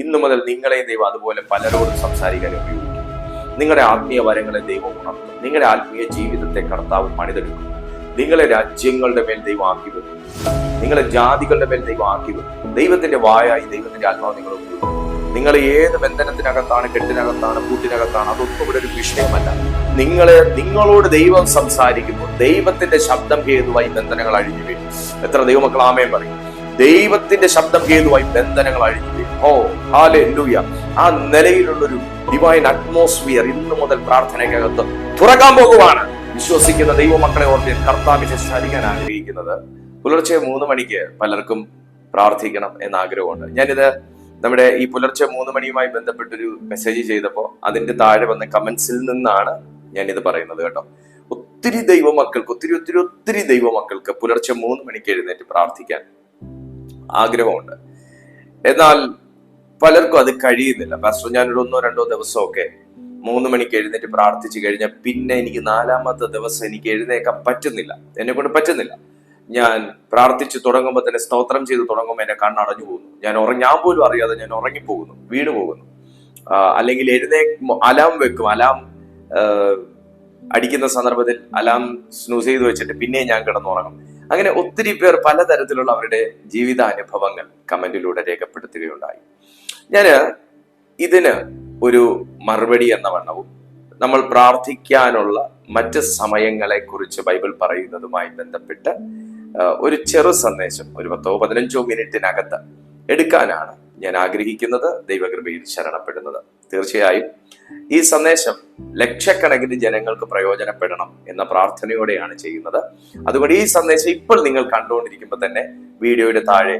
ഇന്നു മുതൽ നിങ്ങളെ ദൈവം അതുപോലെ പലരോടും സംസാരിക്കാൻ ഉപയോഗിക്കും. നിങ്ങളുടെ ആത്മീയ വരങ്ങളെ ദൈവം ഉണർത്തും. നിങ്ങളുടെ ആത്മീയ ജീവിതത്തെ കർത്താവ് പണിതെടുക്കും. നിങ്ങളെ രാജ്യങ്ങളുടെ മേൽ ദൈവം ആക്കി വരും നിങ്ങളെ ജാതികളുടെ മേൽ ദൈവം ആക്കി വരും ദൈവത്തിന്റെ വായായി ദൈവത്തിന്റെ ആത്മാവ് നിങ്ങൾ ഉപയോഗിക്കും. നിങ്ങൾ ഏത് ബന്ധനത്തിനകത്താണ് കെട്ടിനകത്താണ് കൂട്ടിനകത്താണ് അതൊന്നും ഇവിടെ ഒരു വിഷയമല്ല. നിങ്ങളെ നിങ്ങളോട് ദൈവം സംസാരിക്കുമ്പോൾ ദൈവത്തിന്റെ ശബ്ദം ഹേതുവായി ബന്ധനങ്ങൾ അഴിഞ്ഞു വീഴും. എത്ര ദൈവമക്കൾ ആമയം പറയും. ദൈവത്തിന്റെ ശബ്ദം ഹേതുവായി ബന്ധനങ്ങൾ അഴിഞ്ഞു ഓ ഹാലെ ലൂയ ആ നിലയിലുള്ളൊരു ഡിവൈൻ അറ്റ്മോസ്ഫിയർ ഇന്നു മുതൽ പ്രാർത്ഥനയ്ക്കകത്ത് തുറക്കാൻ പോകുവാണ്. വിശ്വസിക്കുന്ന ദൈവമക്കളെ ഓർത്ത് കർത്താവ് സംസാരിക്കാൻ ആഗ്രഹിക്കുന്നത്. പുലർച്ചെ മൂന്ന് മണിക്ക് പലർക്കും പ്രാർത്ഥിക്കണം എന്ന ആഗ്രഹമുണ്ട്. ഞാനിത് നമ്മുടെ ഈ പുലർച്ചെ മൂന്ന് മണിയുമായി ബന്ധപ്പെട്ടൊരു മെസ്സേജ് ചെയ്തപ്പോൾ അതിന്റെ താഴെ വന്ന കമന്റ്സിൽ നിന്നാണ് ഞാൻ ഇത് പറയുന്നത് കേട്ടോ. ഒത്തിരി ദൈവമക്കൾക്ക് ഒത്തിരി ഒത്തിരി ഒത്തിരി ദൈവമക്കൾക്ക് പുലർച്ചെ മൂന്ന് മണിക്ക് എഴുന്നേറ്റ് പ്രാർത്ഥിക്കാൻ ആഗ്രഹമുണ്ട്. എന്നാൽ പലർക്കും അത് കഴിയുന്നില്ല. പാസ്റ്റർ ഞാനൊരു ഒന്നോ രണ്ടോ ദിവസമൊക്കെ മൂന്ന് മണിക്ക് എഴുന്നേറ്റ് പ്രാർത്ഥിച്ചു കഴിഞ്ഞാൽ പിന്നെ എനിക്ക് നാലാമത്തെ ദിവസം എനിക്ക് എഴുന്നേക്കാൻ പറ്റുന്നില്ല. എന്നെ കൊണ്ട് പറ്റുന്നില്ല. ഞാൻ പ്രാർത്ഥിച്ചു തുടങ്ങുമ്പോൾ തന്നെ സ്തോത്രം ചെയ്ത് തുടങ്ങുമ്പോൾ എന്റെ കണ്ണടഞ്ഞു പോകുന്നു. ഞാൻ ഉറങ്ങി ഞാൻ പോലും അറിയാതെ ഞാൻ ഉറങ്ങിപ്പോകുന്നു വീണ് പോകുന്നു. അല്ലെങ്കിൽ എഴുന്നേ അലാം വെക്കും. അലാം അടിക്കുന്ന സന്ദർഭത്തിൽ അലാം സ്നൂസ് ചെയ്ത് വെച്ചിട്ട് പിന്നെ ഞാൻ കിടന്നുറങ്ങും. അങ്ങനെ ഒത്തിരി പേർ പലതരത്തിലുള്ള അവരുടെ ജീവിതാനുഭവങ്ങൾ കമന്റിലൂടെ രേഖപ്പെടുത്തുകയുണ്ടായി. ഞാൻ ഇതിന് ഒരു മറുപടി എന്ന വണ്ണവും നമ്മൾ പ്രാർത്ഥിക്കാനുള്ള മറ്റ് സമയങ്ങളെ കുറിച്ച് ബൈബിൾ പറയുന്നതുമായി ബന്ധപ്പെട്ട് ഒരു ചെറു സന്ദേശം ഒരു പത്തോ പതിനഞ്ചോ മിനിറ്റിനകത്ത് എടുക്കാനാണ് ഞാൻ ആഗ്രഹിക്കുന്നത് ദൈവകൃപയിൽ ശരണപ്പെടുന്നത്. തീർച്ചയായും ഈ സന്ദേശം ലക്ഷക്കണക്കിന് ജനങ്ങൾക്ക് പ്രയോജനപ്പെടണം എന്ന പ്രാർത്ഥനയോടെയാണ് ചെയ്യുന്നത്. അതുകൊണ്ട് ഈ സന്ദേശം ഇപ്പോൾ നിങ്ങൾ കണ്ടുകൊണ്ടിരിക്കുമ്പോൾ തന്നെ വീഡിയോയുടെ താഴെ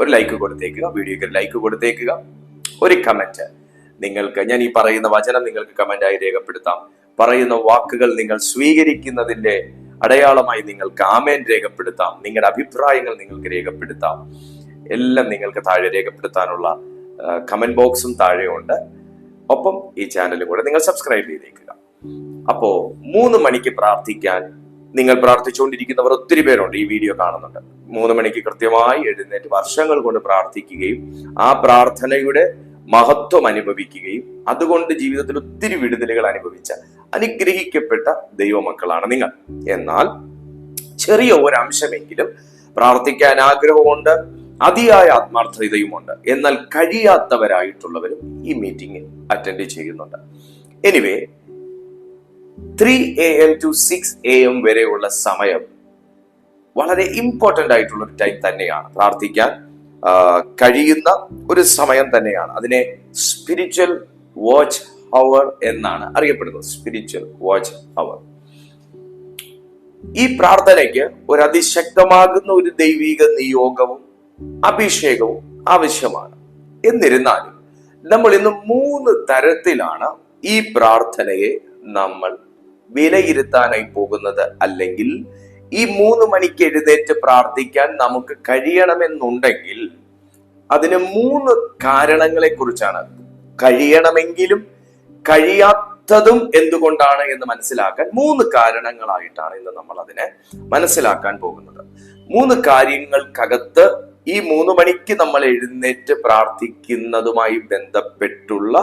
ഒരു ലൈക്ക് കൊടുത്തേക്കുക വീഡിയോയ്ക്ക് ഒരു ലൈക്ക് കൊടുത്തേക്കുക. ഒരു കമന്റ് നിങ്ങൾക്ക് ഞാൻ ഈ പറയുന്ന വചനം നിങ്ങൾക്ക് കമന്റായി രേഖപ്പെടുത്താം. പറയുന്ന വാക്കുകൾ നിങ്ങൾ സ്വീകരിക്കുന്നതിന്റെ അടയാളമായി നിങ്ങൾക്ക് ആമേൻ രേഖപ്പെടുത്താം. നിങ്ങളുടെ അഭിപ്രായങ്ങൾ നിങ്ങൾക്ക് രേഖപ്പെടുത്താം. എല്ലാം നിങ്ങൾക്ക് താഴെ രേഖപ്പെടുത്താനുള്ള കമന്റ് ബോക്സും താഴെയുണ്ട്. ഒപ്പം ഈ ചാനലും കൂടെ നിങ്ങൾ സബ്സ്ക്രൈബ് ചെയ്തേക്കുക. അപ്പോ മൂന്ന് മണിക്ക് പ്രാർത്ഥിക്കാൻ നിങ്ങൾ പ്രാർത്ഥിച്ചുകൊണ്ടിരിക്കുന്നവർ ഒത്തിരി പേരുണ്ട് ഈ വീഡിയോ കാണുന്നുണ്ട്. മൂന്ന് മണിക്ക് കൃത്യമായി എഴുന്നേറ്റ് വർഷങ്ങൾ കൊണ്ട് പ്രാർത്ഥിക്കുകയും ആ പ്രാർത്ഥനയുടെ മഹത്വം അനുഭവിക്കുകയും അതുകൊണ്ട് ജീവിതത്തിൽ ഒത്തിരി വിടുതലുകൾ അനുഭവിച്ച അനുഗ്രഹിക്കപ്പെട്ട ദൈവമക്കളാണ് നിങ്ങൾ. എന്നാൽ ചെറിയ ഒരംശമെങ്കിലും പ്രാർത്ഥിക്കാൻ ആഗ്രഹമുണ്ട് അതിയായ ആത്മാർത്ഥതയുമുണ്ട്. എന്നാൽ കഴിയാത്തവരായിട്ടുള്ളവരും ഈ മീറ്റിംഗിൽ അറ്റൻഡ് ചെയ്യുന്നുണ്ട്. Anyway three A M to six A M വരെയുള്ള സമയം വളരെ ഇമ്പോർട്ടന്റ് ആയിട്ടുള്ള ഒരു ടൈം തന്നെയാണ്. പ്രാർത്ഥിക്കാൻ കഴിയുന്ന ഒരു സമയം തന്നെയാണ്. അതിനെ സ്പിരിച്വൽ വാച്ച് അവർ എന്നാണ് അറിയപ്പെടുന്നത്. സ്പിരിച്വൽ വാച്ച് അവർ ഈ പ്രാർത്ഥനയ്ക്ക് ഒരു അതിശക്തമാകുന്ന ഒരു ദൈവിക നിയോഗവും അഭിഷേകവും ആവശ്യമാണ്. എന്നിരുന്നാലും നമ്മൾ ഇന്ന് മൂന്ന് തരത്തിലാണ് ഈ പ്രാർത്ഥനയെ നമ്മൾ വിലയിരുത്താനായി പോകുന്നത്. അല്ലെങ്കിൽ ഈ മൂന്ന് മണിക്ക് എഴുന്നേറ്റ് പ്രാർത്ഥിക്കാൻ നമുക്ക് കഴിയണമെന്നുണ്ടെങ്കിൽ അതിന് മൂന്ന് കാരണങ്ങളെ കുറിച്ചാണ് കഴിയണമെങ്കിലും കഴിയാത്തതും എന്തുകൊണ്ടാണ് എന്ന് മനസ്സിലാക്കാൻ മൂന്ന് കാരണങ്ങളായിട്ടാണ് ഇന്ന് നമ്മൾ അതിനെ മനസ്സിലാക്കാൻ പോകുന്നത്. മൂന്ന് കാര്യങ്ങൾക്കകത്ത് ഈ മൂന്ന് മണിക്ക് നമ്മൾ എഴുന്നേറ്റ് പ്രാർത്ഥിക്കുന്നതുമായി ബന്ധപ്പെട്ടുള്ള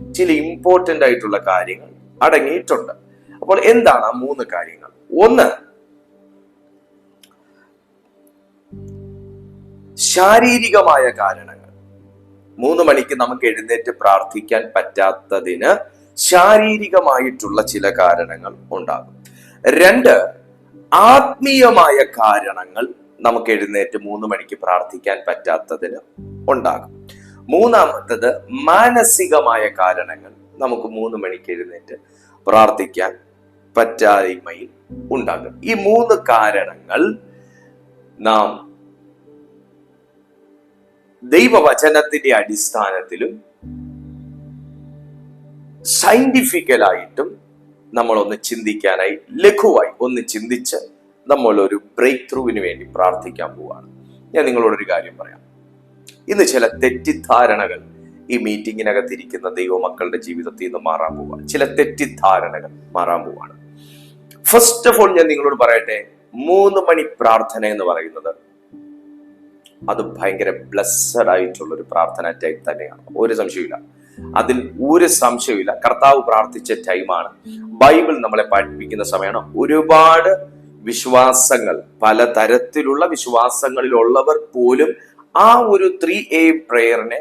ചില ഇമ്പോർട്ടന്റ് ആയിട്ടുള്ള കാര്യങ്ങൾ അടങ്ങിയിട്ടുണ്ട്. അപ്പോൾ എന്താണ് ആ മൂന്ന് കാര്യങ്ങൾ? ഒന്ന് ശാരീരികമായ കാരണങ്ങൾ. മൂന്ന് മണിക്ക് നമുക്ക് എഴുന്നേറ്റ് പ്രാർത്ഥിക്കാൻ പറ്റാത്തതിന് ശാരീരികമായിട്ടുള്ള ചില കാരണങ്ങൾ ഉണ്ടാകും. രണ്ട് ആത്മീയമായ കാരണങ്ങൾ നമുക്ക് എഴുന്നേറ്റ് മൂന്ന് മണിക്ക് പ്രാർത്ഥിക്കാൻ പറ്റാത്തതിന് ഉണ്ടാകും. മൂന്നാമത്തത് മാനസികമായ കാരണങ്ങൾ നമുക്ക് മൂന്ന് മണിക്ക് എഴുന്നേറ്റ് പ്രാർത്ഥിക്കാൻ പറ്റായ്മയിൽ ഉണ്ടാകും. ഈ മൂന്ന് കാരണങ്ങൾ നാം ദൈവവചനത്തിന്റെ അടിസ്ഥാനത്തിലും സയന്റിഫിക്കലായിട്ടും നമ്മൾ ഒന്ന് ചിന്തിക്കാനായി ലഘുവായി ഒന്ന് ചിന്തിച്ച് നമ്മൾ ഒരു ബ്രേക്ക് ത്രൂവിന് വേണ്ടി പ്രാർത്ഥിക്കാൻ പോവാണ്. ഞാൻ നിങ്ങളോടൊരു കാര്യം പറയാം. ഇന്ന് ചില തെറ്റിദ്ധാരണകൾ ഈ മീറ്റിങ്ങിനകത്തിരിക്കുന്ന ദൈവമക്കളുടെ ജീവിതത്തിൽ നിന്ന് മാറാൻ പോവാണ്. ചില തെറ്റിദ്ധാരണകൾ മാറാൻ പോവാണ്. ഫസ്റ്റ് ഓഫ് ഓൾ ഞാൻ നിങ്ങളോട് പറയട്ടെ മൂന്ന് മണി പ്രാർത്ഥന എന്ന് പറയുന്നത് അത് ഭയങ്കര ബ്ലസ്സഡ് ആയിട്ടുള്ള ഒരു പ്രാർത്ഥന ടൈം തന്നെയാണ്. ഒരു സംശയമില്ല അതിൽ ഒരു സംശയമില്ല കർത്താവ് പ്രാർത്ഥിച്ച ടൈമാണ് ബൈബിൾ നമ്മളെ പഠിപ്പിക്കുന്ന സമയമാണ്. ഒരുപാട് വിശ്വാസങ്ങൾ പലതരത്തിലുള്ള വിശ്വാസങ്ങളിലുള്ളവർ പോലും ആ ഒരു ത്രീ എ പ്രേയറിനെ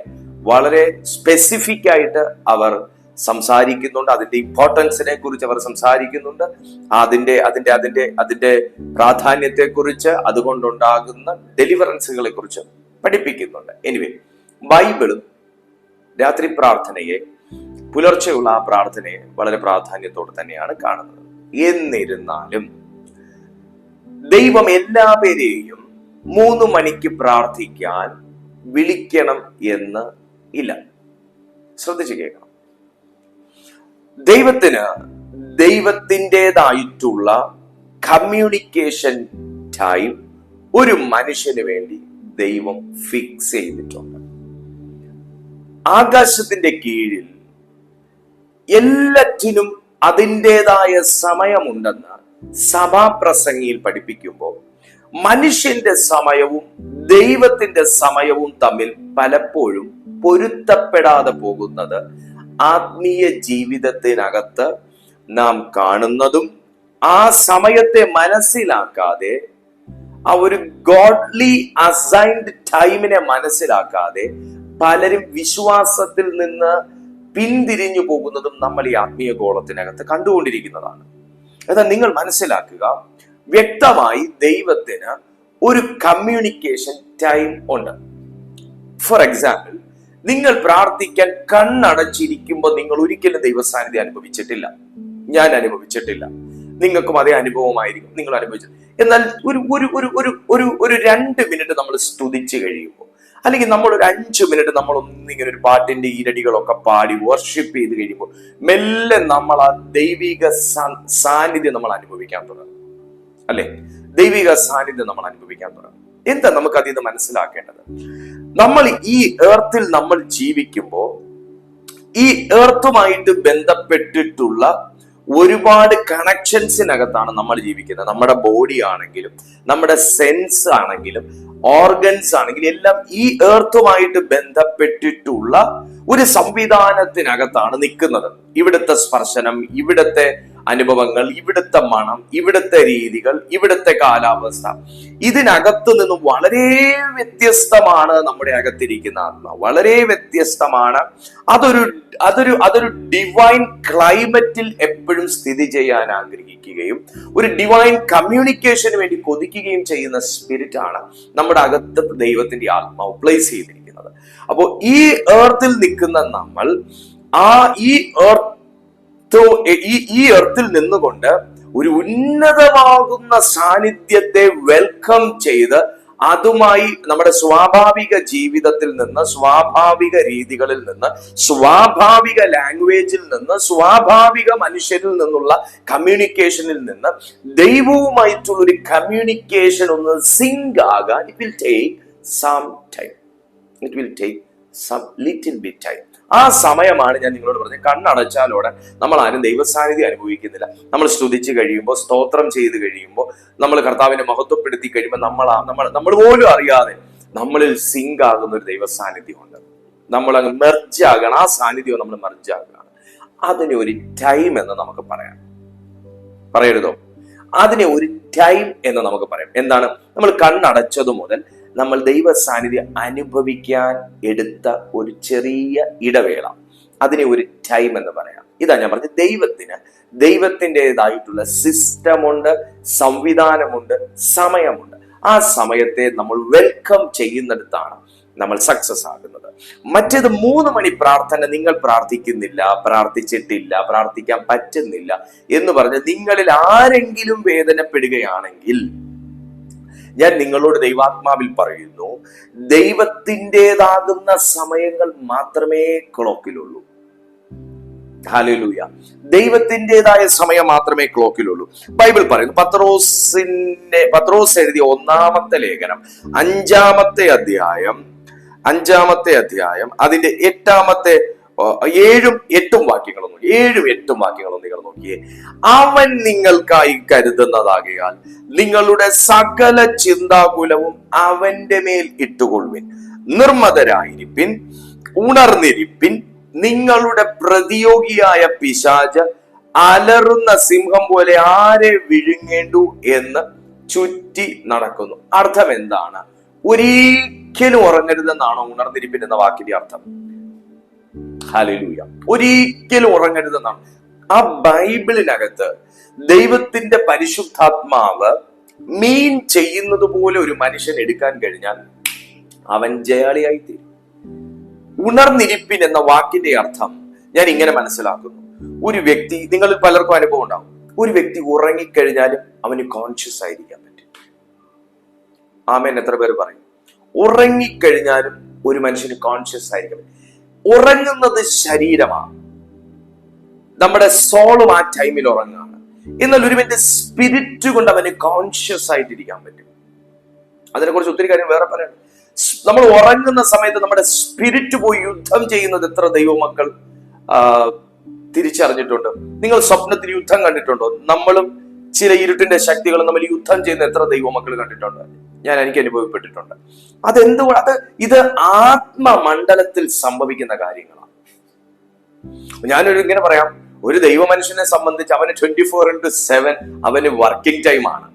വളരെ സ്പെസിഫിക് ആയിട്ട് അവർ സംസാരിക്കുന്നുണ്ട്. അതിന്റെ ഇമ്പോർട്ടൻസിനെ കുറിച്ച് അവർ സംസാരിക്കുന്നുണ്ട്. അതിന്റെ അതിന്റെ അതിന്റെ അതിന്റെ പ്രാധാന്യത്തെ കുറിച്ച് അതുകൊണ്ടുണ്ടാകുന്ന ഡെലിവറൻസുകളെ കുറിച്ച് പഠിപ്പിക്കുന്നുണ്ട്. എനിവേ ബൈബിളും രാത്രി പ്രാർത്ഥനയെ പുലർച്ചെയുള്ള ആ പ്രാർത്ഥനയെ വളരെ പ്രാധാന്യത്തോടെ തന്നെയാണ് കാണുന്നത്. എന്നിരുന്നാലും ദൈവം എല്ലാവരെയും മൂന്ന് മണിക്ക് പ്രാർത്ഥിക്കാൻ വിളിക്കണം എന്ന് ഇല്ല. ശ്രദ്ധിച്ചു കേൾക്കണം. ദൈവത്തിന് ദൈവത്തിന്റെതായിട്ടുള്ള കമ്മ്യൂണിക്കേഷൻ ടൈം ഒരു മനുഷ്യന് വേണ്ടി ദൈവം ഫിക്സ് ചെയ്തിട്ടുണ്ട്. ആകാശത്തിന്റെ കീഴിൽ എല്ലാറ്റിനും അതിന്റെതായ സമയമുണ്ടെന്ന് സഭാപ്രസംഗിയിൽ പഠിപ്പിക്കുമ്പോൾ മനുഷ്യന്റെ സമയവും ദൈവത്തിന്റെ സമയവും തമ്മിൽ പലപ്പോഴും പൊരുത്തപ്പെടാതെ പോകുന്നത് ആത്മീയ ജീവിതത്തിനകത്ത് നാം കാണുന്നതും ആ സമയത്തെ മനസ്സിലാക്കാതെ ആ ഒരു ഗോഡ്ലി അസൈൻഡ് ടൈമിനെ മനസ്സിലാക്കാതെ പലരും വിശ്വാസത്തിൽ നിന്ന് പിന്തിരിഞ്ഞു പോകുന്നതും നമ്മൾ ഈ ആത്മീയ ഗോളത്തിനകത്ത് കണ്ടുകൊണ്ടിരിക്കുന്നതാണ്. എന്നാൽ നിങ്ങൾ മനസ്സിലാക്കുക വ്യക്തമായി ദൈവത്തിന് ഒരു കമ്മ്യൂണിക്കേഷൻ ടൈം ഉണ്ട്. ഫോർ എക്സാമ്പിൾ നിങ്ങൾ പ്രാർത്ഥിക്കാൻ കണ്ണടച്ചിരിക്കുമ്പോൾ നിങ്ങൾ ഒരിക്കലും ദൈവസാന്നിധ്യം അനുഭവിച്ചിട്ടില്ല. ഞാൻ അനുഭവിച്ചിട്ടില്ല. നിങ്ങൾക്കും അതേ അനുഭവമായിരിക്കും. നിങ്ങൾ അനുഭവിച്ചത് എന്നാൽ ഒരു ഒരു ഒരു ഒരു ഒരു ഒരു രണ്ട് മിനിറ്റ് നമ്മൾ സ്തുതിച്ച് കഴിയുമ്പോൾ അല്ലെങ്കിൽ നമ്മൾ ഒരു അഞ്ച് മിനിറ്റ് നമ്മൾ ഒന്നിങ്ങനെ ഒരു പാട്ടിന്റെ ഈരടികളൊക്കെ പാടി വർഷിപ്പ് ചെയ്ത് കഴിയുമ്പോൾ മെല്ലെ നമ്മൾ ആ ദൈവിക സാന്നിധ്യം നമ്മൾ അനുഭവിക്കാൻ തുടങ്ങും. അല്ലെ? ദൈവിക സാന്നിധ്യം നമ്മൾ അനുഭവിക്കാൻ തുടങ്ങും. എന്താ നമുക്ക് അതിൽ നിന്ന് മനസ്സിലാക്കേണ്ടത്? നമ്മൾ ഈ ഏർത്തിൽ നമ്മൾ ജീവിക്കുമ്പോൾ ഈ ഏർത്തുമായിട്ട് ബന്ധപ്പെട്ടിട്ടുള്ള ഒരുപാട് കണക്ഷൻസിനകത്താണ് നമ്മൾ ജീവിക്കുന്നത്. നമ്മുടെ ബോഡി ആണെങ്കിലും നമ്മുടെ സെൻസ് ആണെങ്കിലും ഓർഗൻസ് ആണെങ്കിലും എല്ലാം ഈ ഏർത്തുമായിട്ട് ബന്ധപ്പെട്ടിട്ടുള്ള ഒരു സംവിധാനത്തിനകത്താണ് നിൽക്കുന്നത്. ഇവിടുത്തെ സ്പർശനം ഇവിടുത്തെ അനുഭവങ്ങൾ ഇവിടുത്തെ മണം ഇവിടുത്തെ രീതികൾ ഇവിടുത്തെ കാലാവസ്ഥ. ഇതിനകത്ത് നിന്നും വളരെ വ്യത്യസ്തമാണ് നമ്മുടെ അകത്തിരിക്കുന്ന ആത്മ. വളരെ വ്യത്യസ്തമാണ്. അതൊരു അതൊരു അതൊരു ഡിവൈൻ ക്ലൈമറ്റിൽ എപ്പോഴും സ്ഥിതി ചെയ്യാൻ ആഗ്രഹിക്കുകയും ഒരു ഡിവൈൻ കമ്മ്യൂണിക്കേഷന് വേണ്ടി കൊതിക്കുകയും ചെയ്യുന്ന സ്പിരിറ്റ് ആണ് നമ്മുടെ അകത്ത് ദൈവത്തിന്റെ ആത്മാവ് പ്ലേസ് ചെയ്തിരിക്കുന്നത്. അപ്പോൾ ഈ ഏർത്തിൽ നിൽക്കുന്ന നമ്മൾ ആ ഈ എർത്ത് ഈ ഈ എർത്തിൽ നിന്നുകൊണ്ട് ഒരു ഉന്നതമാകുന്ന സാന്നിധ്യത്തെ വെൽക്കം ചെയ്ത് അതുമായി നമ്മുടെ സ്വാഭാവിക ജീവിതത്തിൽ നിന്ന് സ്വാഭാവിക രീതികളിൽ നിന്ന് സ്വാഭാവിക ലാംഗ്വേജിൽ നിന്ന് സ്വാഭാവിക മനുഷ്യരിൽ നിന്നുള്ള കമ്മ്യൂണിക്കേഷനിൽ നിന്ന് ദൈവവുമായിട്ടുള്ള ഒരു കമ്മ്യൂണിക്കേഷൻ ഒന്ന് സിങ്ക് ആകാൻ it will take some time it will take some little bit time ആ സമയമാണ് ഞാൻ നിങ്ങളോട് പറഞ്ഞത്. കണ്ണടച്ചാലോടെ നമ്മൾ ആരും ദൈവസാന്നിധ്യം അനുഭവിക്കുന്നില്ല. നമ്മൾ സ്തുതിച്ച് കഴിയുമ്പോൾ സ്തോത്രം ചെയ്ത് കഴിയുമ്പോൾ നമ്മൾ കർത്താവിനെ മഹത്വപ്പെടുത്തി കഴിയുമ്പോൾ നമ്മൾ നമ്മൾ നമ്മൾ പോലും അറിയാതെ നമ്മളിൽ സിങ്ക് ആകുന്ന ഒരു ദൈവസാന്നിധ്യമുണ്ട്. നമ്മൾ അങ്ങ് മെർജ് ആകണം. ആ സാന്നിധ്യം നമ്മൾ മെർജ് ആകുകയാണ് അതിന് ഒരു ടൈം എന്ന് നമുക്ക് പറയാം. പറയരുതോ? അതിനെ ഒരു ടൈം എന്ന് നമുക്ക് പറയാം. എന്താണ്? നമ്മൾ കണ്ണടച്ചത് മുതൽ നമ്മൾ ദൈവ സാന്നിധ്യം അനുഭവിക്കാൻ എടുത്ത ഒരു ചെറിയ ഇടവേള. അതിനെ ഒരു ടൈം എന്ന് പറയാം. ഇതാ ഞാൻ പറഞ്ഞത് ദൈവത്തിന്. ദൈവത്തിന്റെതായിട്ടുള്ള സിസ്റ്റമുണ്ട് സംവിധാനമുണ്ട് സമയമുണ്ട്. ആ സമയത്തെ നമ്മൾ വെൽക്കം ചെയ്യുന്നിടത്താണ് നമ്മൾ സക്സസ് ആകുന്നത്. മറ്റേത് മൂന്ന് മണി പ്രാർത്ഥന നിങ്ങൾ പ്രാർത്ഥിക്കുന്നില്ല പ്രാർത്ഥിച്ചിട്ടില്ല പ്രാർത്ഥിക്കാൻ പറ്റുന്നില്ല എന്ന് പറഞ്ഞ് നിങ്ങളിൽ ആരെങ്കിലും വേദനപ്പെടുകയാണെങ്കിൽ ഞാൻ നിങ്ങളോട് ദൈവാത്മാവിൽ പറയുന്നു ദൈവത്തിന്റെതാകുന്ന സമയങ്ങൾ മാത്രമേ ക്ലോക്കിലുള്ളൂ. ഹാലലൂയ ദൈവത്തിന്റെതായ സമയം മാത്രമേ ക്ലോക്കിലുള്ളൂ. ബൈബിൾ പറയുന്നു പത്രോസിന്റെ പത്രോസ് എഴുതിയ ഒന്നാമത്തെ ലേഖനം അഞ്ചാമത്തെ അധ്യായം അഞ്ചാമത്തെ അധ്യായം അതിന്റെ എട്ടാമത്തെ ഏഴും എട്ടും വാക്യങ്ങളൊന്നും ഏഴും എട്ടും വാക്യങ്ങളൊന്നും നിങ്ങൾ നോക്കിയേ. അവൻ നിങ്ങൾക്കായി കരുതുന്നതാകിയാൽ നിങ്ങളുടെ സകല ചിന്താകുലവും അവന്റെ മേൽ ഇട്ടുകൊള്ളുവിൻ. നിർമ്മതരായിരിപ്പിൻ ഉണർന്നിരിപ്പിൻ നിങ്ങളുടെ പ്രതിയോഗിയായ പിശാച് അലറുന്ന സിംഹം പോലെ ആരെ വിഴുങ്ങേണ്ടു എന്ന് ചുറ്റി നടക്കുന്നു. അർത്ഥം എന്താണ്? ഒരിക്കലും ഉറങ്ങരുതെന്നാണോ ഉണർന്നിരിപ്പിൻ എന്ന വാക്കിന്റെ അർത്ഥം? ഹല്ലേലൂയ ഒരിക്കലും ഉറങ്ങരുതെന്നാണ്. ആ ബൈബിളിനകത്ത് ദൈവത്തിന്റെ പരിശുദ്ധാത്മാവ് മീൻ ചെയ്യുന്നത് പോലെ ഒരു മനുഷ്യൻ എടുക്കാൻ കഴിഞ്ഞാൽ അവൻ ജയാളിയായി തീരും ഉണർന്നിരിപ്പിൻ എന്ന വാക്കിന്റെ അർത്ഥം ഞാൻ ഇങ്ങനെ മനസ്സിലാക്കുന്നു. ഒരു വ്യക്തി നിങ്ങളിൽ പലർക്കും അനുഭവം ഉണ്ടാവും. ഒരു വ്യക്തി ഉറങ്ങിക്കഴിഞ്ഞാലും അവന് കോൺഷ്യസ് ആയിരിക്കാൻ പറ്റും. ആമേൻ. എത്ര പേര് പറയും? ഉറങ്ങിക്കഴിഞ്ഞാലും ഒരു മനുഷ്യന് കോൺഷ്യസ് ആയിരിക്കാൻ പറ്റും. ഉറങ്ങുന്നത് ശരീരമാണ്. നമ്മുടെ സോളും ആ ടൈമിൽ ഉറങ്ങുകയാണ്. എന്നാൽ ഒരുവിന്റെ സ്പിരിറ്റ് കൊണ്ട് അവന് കോൺഷ്യസ് ആയിട്ടിരിക്കാൻ പറ്റും. അതിനെ അതിനെക്കുറിച്ച് ഒത്തിരി കാര്യം വേറെ പറയണം നമ്മൾ ഉറങ്ങുന്ന സമയത്ത് നമ്മുടെ സ്പിരിറ്റ് പോയി യുദ്ധം ചെയ്യുന്നത് എത്ര ദൈവമക്കൾ തിരിച്ചറിഞ്ഞിട്ടുണ്ട്. നിങ്ങൾ സ്വപ്നത്തിൽ യുദ്ധം കണ്ടിട്ടുണ്ടോ? നമ്മളും ചില ഇരുട്ടിന്റെ ശക്തികൾ നമ്മൾ യുദ്ധം ചെയ്യുന്ന എത്ര ദൈവമക്കൾ കണ്ടിട്ടുണ്ട്. ഞാൻ എനിക്ക് അനുഭവപ്പെട്ടിട്ടുണ്ട്. അതെന്തുകൊണ്ട് അത് ഇത് ആത്മമണ്ഡലത്തിൽ സംഭവിക്കുന്ന കാര്യങ്ങളാണ്. ഞാനൊരു ഇങ്ങനെ പറയാം. ഒരു ദൈവ മനുഷ്യനെ സംബന്ധിച്ച് അവന് ട്വന്റി ഫോർ ഇന്റു സെവൻ അവന് വർക്കിംഗ് ടൈം ആണ്.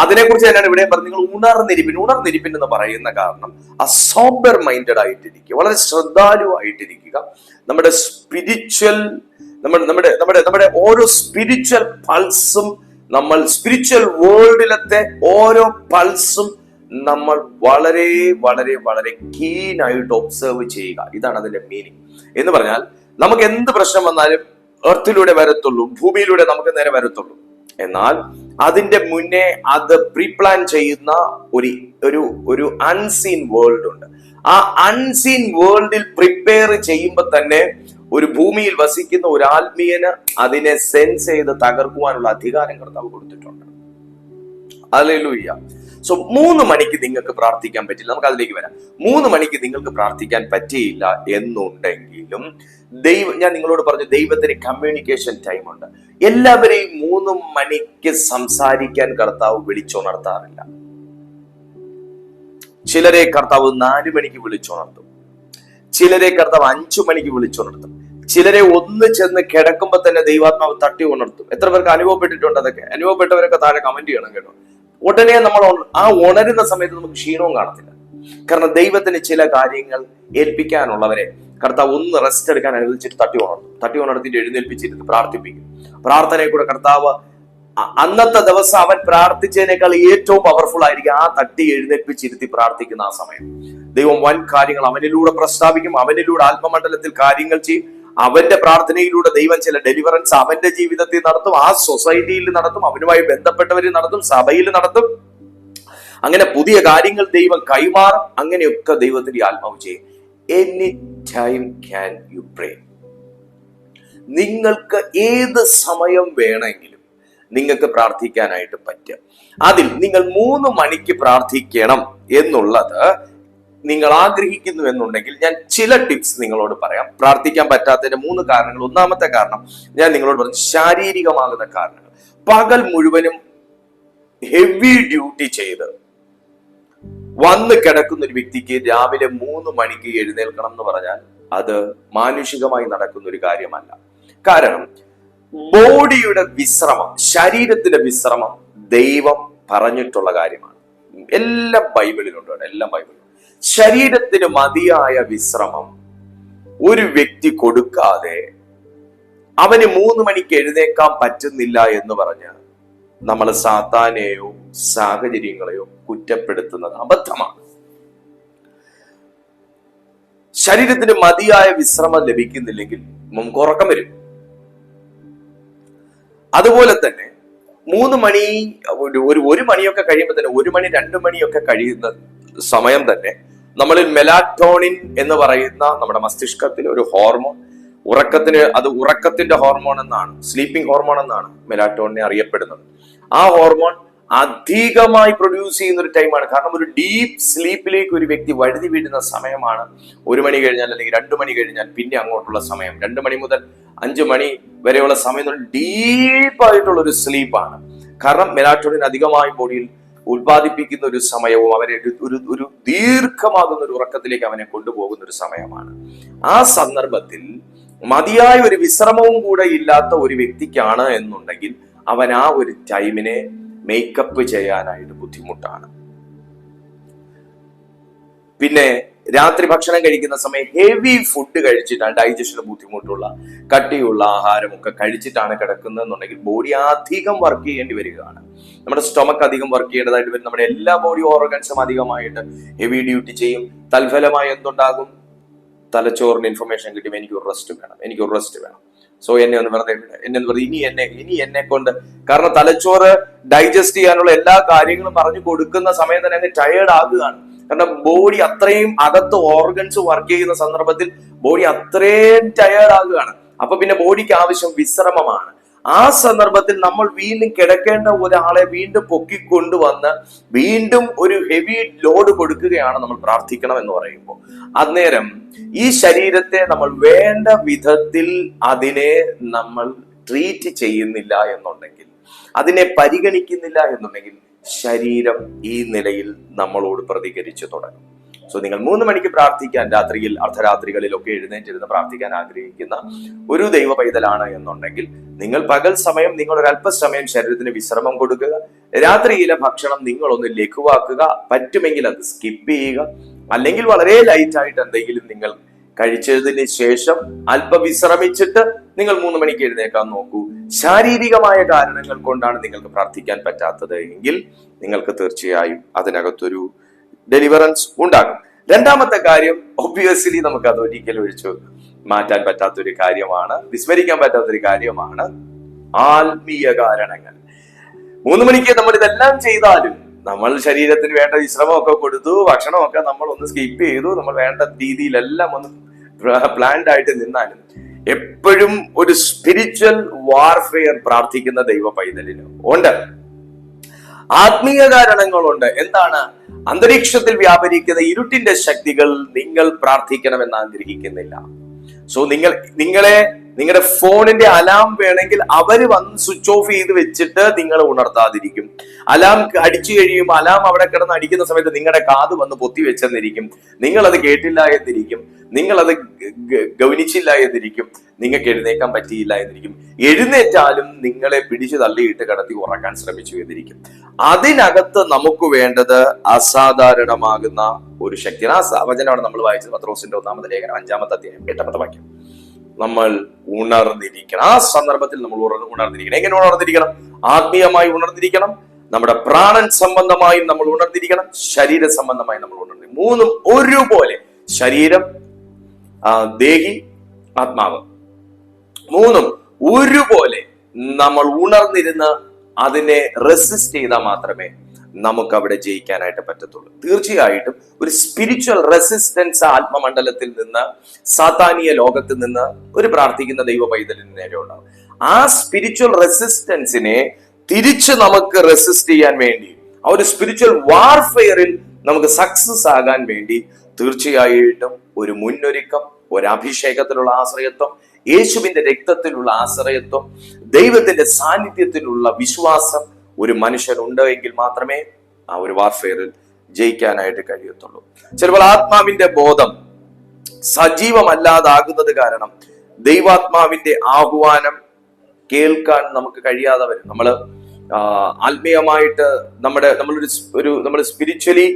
അതിനെക്കുറിച്ച് തന്നെയാണ് ഇവിടെ പറഞ്ഞത്. നിങ്ങൾ ഉണർന്നിരിപ്പിൻ ഉണർന്നിരിപ്പിൻ എന്ന് പറയുന്ന കാരണം അസോബർ മൈൻഡഡ് ആയിട്ടിരിക്കുക വളരെ ശ്രദ്ധാലു ആയിട്ടിരിക്കുക നമ്മുടെ സ്പിരിച്വൽ നമ്മുടെ നമ്മുടെ നമ്മുടെ നമ്മുടെ ഓരോ സ്പിരിച്വൽ പൾസും നമ്മൾ സ്പിരിച്വൽ വേൾഡിലത്തെ ഓരോ പൾസും നമ്മൾ വളരെ വളരെ വളരെ കീൻ ആയിട്ട് ഒബ്സർവ് ചെയ്യുക. ഇതാണ് അതിന്റെ മീനിങ് എന്ന് പറഞ്ഞാൽ നമുക്ക് എന്ത് പ്രശ്നം വന്നാലും എർത്തിലൂടെ വരത്തുള്ളൂ ഭൂമിയിലൂടെ നമുക്ക് നേരെ വരത്തുള്ളൂ. എന്നാൽ അതിന്റെ മുന്നേ അത് പ്രീപ്ലാൻ ചെയ്യുന്ന ഒരു ഒരു ഒരു അൺസീൻ വേൾഡ് ഉണ്ട്. ആ അൺസീൻ വേൾഡിൽ പ്രിപ്പയർ ചെയ്യുമ്പോൾ തന്നെ ഒരു ഭൂമിയിൽ വസിക്കുന്ന ഒരു ആത്മീയന് അതിനെ സെൻസ് ചെയ്ത് തകർക്കുവാനുള്ള അധികാരം കർത്താവ് കൊടുത്തിട്ടുണ്ട്. അല്ലേലൂയ്യ സോ മൂന്ന് മണിക്ക് നിങ്ങൾക്ക് പ്രാർത്ഥിക്കാൻ പറ്റില്ല. നമുക്ക് അതിലേക്ക് വരാം. മൂന്ന് മണിക്ക് നിങ്ങൾക്ക് പ്രാർത്ഥിക്കാൻ പറ്റിയില്ല എന്നുണ്ടെങ്കിലും ദൈവം ഞാൻ നിങ്ങളോട് പറഞ്ഞു ദൈവത്തിന് കമ്മ്യൂണിക്കേഷൻ ടൈം ഉണ്ട്. എല്ലാവരെയും മൂന്ന് മണിക്ക് സംസാരിക്കാൻ കർത്താവ് വിളിച്ചുണർത്താറില്ല. ചിലരെ കർത്താവ് നാല് മണിക്ക് വിളിച്ചുണർത്തും. ചിലരെ കർത്താവ് അഞ്ചു മണിക്ക് വിളിച്ചുണർത്തും. ചിലരെ ഒന്ന് ചെന്ന് കിടക്കുമ്പോൾ തന്നെ ദൈവാത്മാവ് തട്ടി ഉണർത്തും. എത്ര പേർക്ക് അനുഭവപ്പെട്ടിട്ടുണ്ട് അതൊക്കെ? അനുഭവപ്പെട്ടവരൊക്കെ താഴെ കമന്റ് ചെയ്യണം കേട്ടോ. ഉടനെ നമ്മൾ ആ ഉണരുന്ന സമയത്ത് നമുക്ക് ക്ഷീണവും കാണത്തില്ല. കാരണം ദൈവത്തിന് ചില കാര്യങ്ങൾ ഏൽപ്പിക്കാനുള്ളവരെ കർത്താവ് ഒന്ന് റെസ്റ്റ് എടുക്കാൻ അനുവദിച്ചിട്ട് തട്ടി ഉണർത്തും. തട്ടി ഉണർത്തിട്ട് എഴുന്നേൽപ്പിച്ചിരുന്ന് പ്രാർത്ഥിപ്പിക്കും. പ്രാർത്ഥനയെ കൂടെ കർത്താവ് അന്നത്തെ ദിവസം അവൻ പ്രാർത്ഥിച്ചതിനേക്കാൾ ഏറ്റവും പവർഫുൾ ആയിരിക്കും ആ തട്ടി എഴുന്നേൽപ്പിച്ചിരുത്തി പ്രാർത്ഥിക്കുന്ന ആ സമയം. ദൈവം വൻ കാര്യങ്ങൾ അവനിലൂടെ പ്രസ്താവിക്കും അവനിലൂടെ ആത്മമണ്ഡലത്തിൽ കാര്യങ്ങൾ ചെയ്യും. അവന്റെ പ്രാർത്ഥനയിലൂടെ ദൈവം ചില ഡെലിവറൻസ് അവന്റെ ജീവിതത്തിൽ നടത്തും ആ സൊസൈറ്റിയിൽ നടത്തും അവനുമായി ബന്ധപ്പെട്ടവരിൽ നടത്തും സഭയിൽ നടത്തും. അങ്ങനെ പുതിയ കാര്യങ്ങൾ ദൈവം കൈമാറും. അങ്ങനെയൊക്കെ ദൈവത്തിന്റെ ആത്മാവ് ചെയ്യും. Any time can you pray നിങ്ങൾക്ക് ഏത് സമയം വേണമെങ്കിലും നിങ്ങൾക്ക് പ്രാർത്ഥിക്കാനായിട്ട് പറ്റും. അതിൽ നിങ്ങൾ മൂന്ന് മണിക്ക് പ്രാർത്ഥിക്കണം എന്നുള്ളത് നിങ്ങൾ ആഗ്രഹിക്കുന്നു എന്നുണ്ടെങ്കിൽ ഞാൻ ചില ടിപ്സ് നിങ്ങളോട് പറയാം. പ്രാർത്ഥിക്കാൻ പറ്റാത്തതിന്റെ മൂന്ന് കാരണങ്ങൾ. ഒന്നാമത്തെ കാരണം ഞാൻ നിങ്ങളോട് പറഞ്ഞു ശാരീരികമാകുന്ന കാരണങ്ങൾ. പകൽ മുഴുവനും ഹെവി ഡ്യൂട്ടി ചെയ്ത് വന്ന് കിടക്കുന്ന ഒരു വ്യക്തിക്ക് രാവിലെ മൂന്ന് മണിക്ക് എഴുന്നേൽക്കണം എന്ന് പറഞ്ഞാൽ അത് മാനുഷികമായി നടക്കുന്ന ഒരു കാര്യമല്ല. കാരണം ബോഡിയുടെ വിശ്രമം ശരീരത്തിന്റെ വിശ്രമം ദൈവം പറഞ്ഞിട്ടുള്ള കാര്യമാണ്. എല്ലാം ബൈബിളിലുണ്ട് എല്ലാം ബൈബിളിൽ. ശരീരത്തിന് മതിയായ വിശ്രമം ഒരു വ്യക്തി കൊടുക്കാതെ അവന് മൂന്ന് മണിക്ക് എഴുന്നേക്കാൻ പറ്റുന്നില്ല എന്ന് പറഞ്ഞ് നമ്മൾ സാത്താനെയോ സാഹചര്യങ്ങളെയോ കുറ്റപ്പെടുത്തുന്നത് അബദ്ധമാണ്. ശരീരത്തിന് മതിയായ വിശ്രമം ലഭിക്കുന്നില്ലെങ്കിൽ നമുക്ക് ഉറക്കം വരും. അതുപോലെ തന്നെ മൂന്ന് മണി ഒരു ഒരു മണിയൊക്കെ കഴിയുമ്പോൾ തന്നെ ഒരു മണി രണ്ട് മണിയൊക്കെ കഴിയുന്ന സമയം തന്നെ നമ്മളിൽ മെലാറ്റോണിൻ എന്ന് പറയുന്ന നമ്മുടെ മസ്തിഷ്കത്തിൽ ഒരു ഹോർമോൺ. ഉറക്കത്തിന് അത് ഉറക്കത്തിന്റെ ഹോർമോൺ എന്നാണ് സ്ലീപ്പിംഗ് ഹോർമോൺ എന്നാണ് മെലാറ്റോണിനെ അറിയപ്പെടുന്നത്. ആ ഹോർമോൺ അധികമായി പ്രൊഡ്യൂസ് ചെയ്യുന്ന ഒരു ടൈമാണ്. കാരണം ഒരു ഡീപ്പ് സ്ലീപ്പിലേക്ക് ഒരു വ്യക്തി വഴുതി വീഴുന്ന സമയമാണ് ഒരു മണി കഴിഞ്ഞാൽ അല്ലെങ്കിൽ രണ്ടു മണി കഴിഞ്ഞാൽ പിന്നെ അങ്ങോട്ടുള്ള സമയം. രണ്ടു മണി മുതൽ അഞ്ച് മണി വരെയുള്ള സമയം ഡീപ്പായിട്ടുള്ള ഒരു സ്ലീപ്പാണ്. കാരണം മെലാറ്റോണിൻ അധികമായി ബോഡിയിൽ ഉത്പാദിപ്പിക്കുന്ന ഒരു സമയവും അവനെ ഒരു- ഒരു ഒരു ദീർഘമാകുന്ന ഒരു ഉറക്കത്തിലേക്ക് അവനെ കൊണ്ടുപോകുന്ന ഒരു സമയമാണ്. ആ സന്ദർഭത്തിൽ മതിയായ ഒരു വിശ്രമവും കൂടെ ഇല്ലാത്ത ഒരു വ്യക്തിക്കാണ് എന്നുണ്ടെങ്കിൽ അവൻ ആ ഒരു ടൈമിനെ മേക്കപ്പ് ചെയ്യാനായിട്ട് ബുദ്ധിമുട്ടാണ്. പിന്നെ രാത്രി ഭക്ഷണം കഴിക്കുന്ന സമയം ഹെവി ഫുഡ് കഴിച്ചിട്ടാണ് ഡൈജഷന് ബുദ്ധിമുട്ടുള്ള കട്ടിയുള്ള ആഹാരമൊക്കെ കഴിച്ചിട്ടാണ് കിടക്കുന്നതെന്നുണ്ടെങ്കിൽ ബോഡി അധികം വർക്ക് ചെയ്യേണ്ടി വരികയാണ്. നമ്മുടെ സ്റ്റൊമക്ക് അധികം വർക്ക് ചെയ്യേണ്ടതായിട്ട് വരും. നമ്മുടെ എല്ലാ ബോഡി ഓർഗൻസും അധികമായിട്ട് ഹെവി ഡ്യൂട്ടി ചെയ്യും. തൽഫലമായി എന്തുണ്ടാകും? തലച്ചോറിന് ഇൻഫർമേഷൻ കിട്ടും എനിക്ക് ഒരു റെസ്റ്റ് വേണം. എനിക്ക് ഒരു റെസ്റ്റ് വേണം. സോ എന്നെ ഒന്ന് വെറുതെ. എന്നെ ഒന്ന് വെറുതെ ഇനി എന്നെ ഇനി എന്നെ കൊണ്ട് കാരണം തലച്ചോറ് ഡൈജസ്റ്റ് ചെയ്യാനുള്ള എല്ലാ കാര്യങ്ങളും പറഞ്ഞു കൊടുക്കുന്ന സമയം തന്നെ അങ്ങ് ടയേർഡ് ആകുകയാണ്. കാരണം ബോഡി അത്രയും അകത്ത് ഓർഗൻസ് വർക്ക് ചെയ്യുന്ന സന്ദർഭത്തിൽ ബോഡി അത്രയും ടയേർഡ് ആകുകയാണ്. അപ്പൊ പിന്നെ ബോഡിക്ക് ആവശ്യം വിശ്രമമാണ്. ആ സന്ദർഭത്തിൽ നമ്മൾ വീണ്ടും കിടക്കേണ്ട ഒരാളെ വീണ്ടും പൊക്കിക്കൊണ്ടുവന്ന് വീണ്ടും ഒരു ഹെവി ലോഡ് കൊടുക്കുകയാണ് നമ്മൾ പ്രാർത്ഥിക്കണം എന്ന് പറയുമ്പോൾ. അന്നേരം ഈ ശരീരത്തെ നമ്മൾ വേണ്ട വിധത്തിൽ അതിനെ നമ്മൾ ട്രീറ്റ് ചെയ്യുന്നില്ല എന്നുണ്ടെങ്കിൽ അതിനെ പരിഗണിക്കുന്നില്ല എന്നുണ്ടെങ്കിൽ ശരീരം ഈ നിലയിൽ നമ്മളോട് പ്രതികരിച്ചു തുടങ്ങും. സോ നിങ്ങൾ മൂന്ന് മണിക്ക് പ്രാർത്ഥിക്കാൻ രാത്രിയിൽ അർദ്ധരാത്രികളിലൊക്കെ എഴുന്നേറ്റിരുന്ന് പ്രാർത്ഥിക്കാൻ ആഗ്രഹിക്കുന്ന ഒരു ദൈവ പൈതലാണ് എന്നുണ്ടെങ്കിൽ നിങ്ങൾ പകൽ സമയം നിങ്ങൾ ഒരു അല്പസമയം ശരീരത്തിന് വിശ്രമം കൊടുക്കുക. രാത്രിയിലെ ഭക്ഷണം നിങ്ങളൊന്ന് ലഘുവാക്കുക. പറ്റുമെങ്കിൽ അത് സ്കിപ്പ് ചെയ്യുക. അല്ലെങ്കിൽ വളരെ ലൈറ്റ് ആയിട്ട് എന്തെങ്കിലും നിങ്ങൾ കഴിച്ചതിന് ശേഷം അല്പം വിശ്രമിച്ചിട്ട് നിങ്ങൾ മൂന്ന് മണിക്ക് എഴുന്നേക്കാൻ നോക്കൂ. ശാരീരികമായ കാരണങ്ങൾ കൊണ്ടാണ് നിങ്ങൾക്ക് പ്രാർത്ഥിക്കാൻ പറ്റാത്തത് എങ്കിൽ നിങ്ങൾക്ക് തീർച്ചയായും അതിനകത്തൊരു ഡെലിവറൻസ് ഉണ്ടാകും. രണ്ടാമത്തെ കാര്യം ഒബ്വിയസ്ലി നമുക്ക് അത് ഒരിക്കലും ഒഴിച്ചു മാറ്റാൻ പറ്റാത്തൊരു കാര്യമാണ് വിസ്മരിക്കാൻ പറ്റാത്തൊരു കാര്യമാണ് ആത്മീയ കാരണങ്ങൾ. മൂന്ന് മണിക്ക് നമ്മൾ ഇതെല്ലാം ചെയ്താലും നമ്മൾ ശരീരത്തിന് വേണ്ട വിശ്രമമൊക്കെ കൊടുത്തു ഭക്ഷണമൊക്കെ നമ്മൾ ഒന്ന് സ്കിപ്പ് ചെയ്തു നമ്മൾ വേണ്ട രീതിയിലെല്ലാം ഒന്ന് പ്ലാൻഡ് ആയിട്ട് നിന്നാലും എപ്പോഴും ഒരു സ്പിരിച്വൽ വാർഫെയർ പ്രാർത്ഥിക്കുന്ന ദൈവ പൈതലിന് ഉണ്ട്. ആത്മീയ കാരണങ്ങളുണ്ട് എന്താണ്? അന്തരീക്ഷത്തിൽ വ്യാപരിക്കുന്ന ഇരുട്ടിന്റെ ശക്തികൾ നിങ്ങൾ പ്രാർത്ഥിക്കണമെന്ന് ആഗ്രഹിക്കുന്നില്ല. സോ നിങ്ങൾ നിങ്ങളെ നിങ്ങളുടെ ഫോണിന്റെ അലാം വേണമെങ്കിൽ അവർ വന്ന് സ്വിച്ച് ഓഫ് ചെയ്ത് വെച്ചിട്ട് നിങ്ങൾ ഉണർത്താതിരിക്കും. അലാം അടിച്ചു കഴിയുമ്പോൾ അലാം അവിടെ കിടന്ന് അടിക്കുന്ന സമയത്ത് നിങ്ങളുടെ കാത് വന്ന് പൊത്തി വെച്ചെന്നിരിക്കും. നിങ്ങൾ അത് കേട്ടില്ല എന്നിരിക്കും. നിങ്ങൾ അത് ഗവനിച്ചില്ല എന്നിരിക്കും. നിങ്ങൾക്ക് എഴുന്നേക്കാൻ പറ്റിയില്ല എന്നിരിക്കും. എഴുന്നേറ്റാലും നിങ്ങളെ പിടിച്ചു തള്ളിയിട്ട് കടത്തി ഉറക്കാൻ ശ്രമിച്ചു എന്നിരിക്കും. അതിനകത്ത് നമുക്ക് വേണ്ടത് അസാധാരണമാകുന്ന ഒരു ശക്തി. ആ സാവചനമാണ് വചനമാണ് നമ്മൾ വായിച്ചത്. പത്രോസിന്റെ ഒന്നാമത്തെ ലേഖനം അഞ്ചാമത്തെ അധ്യായം എട്ടാമത്തെ വാക്യം. നമ്മൾ ഉണർന്നിരിക്കണം. ആ സന്ദർഭത്തിൽ നമ്മൾ ഉണർ- ഉണർന്നിരിക്കണം. എങ്ങനെ ഉണർന്നിരിക്കണം? ആത്മീയമായി ഉണർന്നിരിക്കണം. നമ്മുടെ പ്രാണൻ സംബന്ധമായും നമ്മൾ ഉണർന്നിരിക്കണം. ശരീര സംബന്ധമായി നമ്മൾ ഉണർന്നിരിക്കണം. മൂന്നും ഒരുപോലെ. ശരീരം ദേഹി ആത്മാവ്. മൂന്നും ഒരുപോലെ നമ്മൾ ഉണർന്നിരുന്ന് അതിനെ റെസിസ്റ്റ് ചെയ്താൽ മാത്രമേ നമുക്ക് അവിടെ ജയിക്കാനായിട്ട് പറ്റത്തുള്ളൂ. തീർച്ചയായിട്ടും ഒരു സ്പിരിച്വൽ റെസിസ്റ്റൻസ് ആത്മമണ്ഡലത്തിൽ നിന്ന് സാത്താനീയ ലോകത്തിൽ നിന്ന് ഒരു പ്രാർത്ഥിക്കുന്ന ദൈവ പൈതലിന് നേരെ ഉണ്ടാവും. ആ സ്പിരിച്വൽ റെസിസ്റ്റൻസിനെ തിരിച്ച് നമുക്ക് റെസിസ്റ്റ് ചെയ്യാൻ വേണ്ടി ആ ഒരു സ്പിരിച്വൽ വാർഫെയറിൽ നമുക്ക് സക്സസ് ആകാൻ വേണ്ടി തീർച്ചയായിട്ടും ഒരു മുന്നൊരുക്കം ഒരഭിഷേകത്തിലുള്ള ആശ്രയത്വം യേശുവിന്റെ രക്തത്തിലുള്ള ആശ്രയത്വം ദൈവത്തിന്റെ സാന്നിധ്യത്തിലുള്ള വിശ്വാസം ഒരു മനുഷ്യൻ ഉണ്ട് എങ്കിൽ മാത്രമേ ആ ഒരു വാർഫെയറിൽ ജയിക്കാനായിട്ട് കഴിയത്തുള്ളൂ. ചിലപ്പോൾ ആത്മാവിന്റെ ബോധം സജീവമല്ലാതാകുന്നത് കാരണം ദൈവാത്മാവിന്റെ ആഹ്വാനം കേൾക്കാൻ നമുക്ക് കഴിയാതെ വരും. നമ്മൾ ആത്മീയമായിട്ട് നമ്മുടെ നമ്മളൊരു ഒരു നമ്മൾ സ്പിരിച്വലി